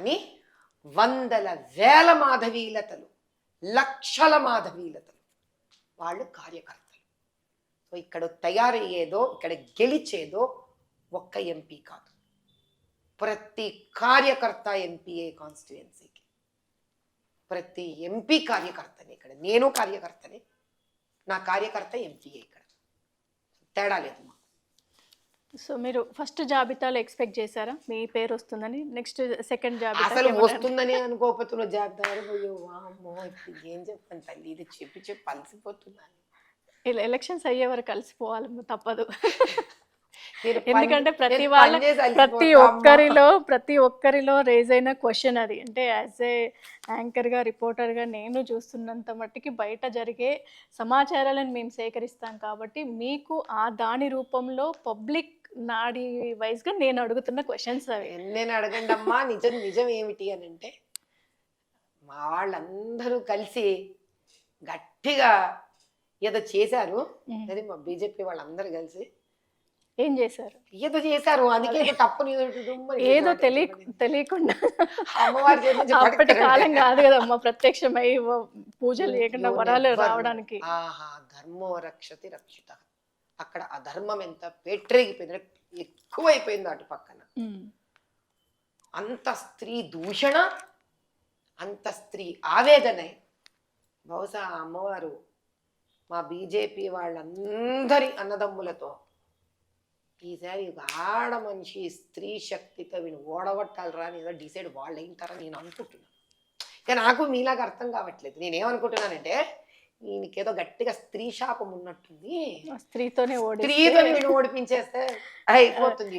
కానీ వందల వేల మాధవీలతలు లక్షల మాధవీలతలు. వాళ్ళు కార్యకర్తలు. సో ఇక్కడ తయారయ్యేదో ఇక్కడ గెలిచేదో ఒక్క ఎంపీ కాదు. ప్రతి కార్యకర్త ఎంపీఏ కాన్స్టిట్యుయెన్సీకి. ప్రతి ఎంపీ కార్యకర్తనే ఇక్కడ. నేను కార్యకర్తనే. నా కార్యకర్త ఎంపీఏ ఇక్కడ. తేడా లేదు మాకు. సో మీరు ఫస్ట్ జాబితాలో ఎక్స్పెక్ట్ చేశారా? మీ పేరు వస్తుందని నెక్స్ట్ సెకండ్ జాబితా అసలు వస్తుందని అనుకోకపోతున్న జాబితా పోయో వామ్మో ఇప్పుడు ఏం చెప్పాను తల్లి? ఇది చెప్పి చెప్పి అలసిపోతున్నాను. ఇలా ఎలక్షన్స్ అయ్యే వరకు కలిసిపోవాలి తప్పదు. ఎందుకంటే ప్రతి వాళ్ళ ప్రతి. ఒక్కరిలో ప్రతి ఒక్కరిలో రేజ్ అయిన క్వశ్చన్ అది. అంటే యాజ్ ఏ యాంకర్గా రిపోర్టర్గా నేను చూస్తున్నంత మట్టికి బయట జరిగే సమాచారాలను మేము సేకరిస్తాం కాబట్టి మీకు ఆ దాని రూపంలో పబ్లిక్ నాడి వైజ్గా నేను అడుగుతున్న క్వశ్చన్స్ అవి. నేను అడగండి అమ్మా నిజం నిజం ఏమిటి అని అంటే మా వాళ్ళందరూ కలిసి గట్టిగా ఏదో చేశారు. అది మా బీజేపీ వాళ్ళందరూ కలిసి. ఏం చేశారు? ఏదో చేశారు. అందుకే దుమ్మని ఏదో. తెలియ తెలియకుండా. అమ్మవారి అప్పటి కాలం కాదు కదమ్మా ప్రత్యక్షమై పూజలు ఎవరు వరాలు. రావడానికి. ఆహా ధర్మో రక్షతి రక్షిత. అక్కడ అధర్మం ఎంత పెట్టరేగిపోయింది అంటే ఎక్కువైపోయింది అటు పక్కన. అంత స్త్రీ దూషణ అంత స్త్రీ ఆవేదన. బహుశా అమ్మవారు మా బీజేపీ వాళ్ళందరి అన్నదమ్ములతో ఈసారి ఆడ మనిషి స్త్రీ శక్తితో వీళ్ళు ఓడగొట్టాలరా అని ఏదో డిసైడ్ వాళ్ళు అయింటారని నేను అనుకుంటున్నాను ఇక నాకు మీలాగా అర్థం కావట్లేదు. నేనేమనుకుంటున్నానంటే ఈయనకేదో గట్టిగా స్త్రీ శాపం ఉన్నట్టుంది. స్త్రీతోనే ఓడి స్త్రీతో వీళ్ళు ఓడిపించేస్తే అయిపోతుంది.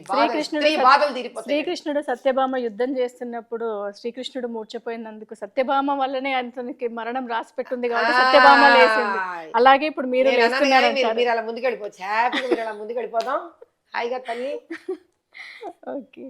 స్త్రీ సత్- బాధలు తీరిపోతాయి. శ్రీకృష్ణుడు సత్యభామ యుద్ధం చేస్తున్నప్పుడు శ్రీకృష్ణుడు మూర్చపోయినందుకు సత్యభామ వల్లనే అతనికి మరణం రాసి పెట్టింది కాబట్టి సత్యభామ లేసింది అలాగే ఇప్పుడు మీరు మీరు అలా ముందుకు వెళ్ళిపోవచ్చు హ్యాపీగా మీరు అలా ముందుకు వెళ్ళిపోదాం హాయిగా తల్లి ఓకే.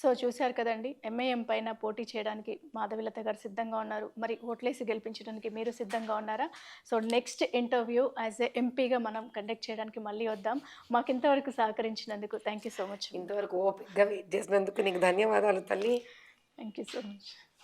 సో చూశారు కదండి ఎంఐఎం పైన పోటీ చేయడానికి మాధవిలత గారు సిద్ధంగా ఉన్నారు. మరి ఓట్లేసి గెలిపించడానికి మీరు సిద్ధంగా ఉన్నారా? So next interview as a ఎంపీగా మనం కండక్ట్ చేయడానికి మళ్ళీ వద్దాం. మాకు ఇంతవరకు సహకరించినందుకు థ్యాంక్ యూ సో మచ్. ఇంతవరకు ఓపికగా వెయిట్ చేసినందుకు నీకు ధన్యవాదాలు తల్లి. Thank you so much.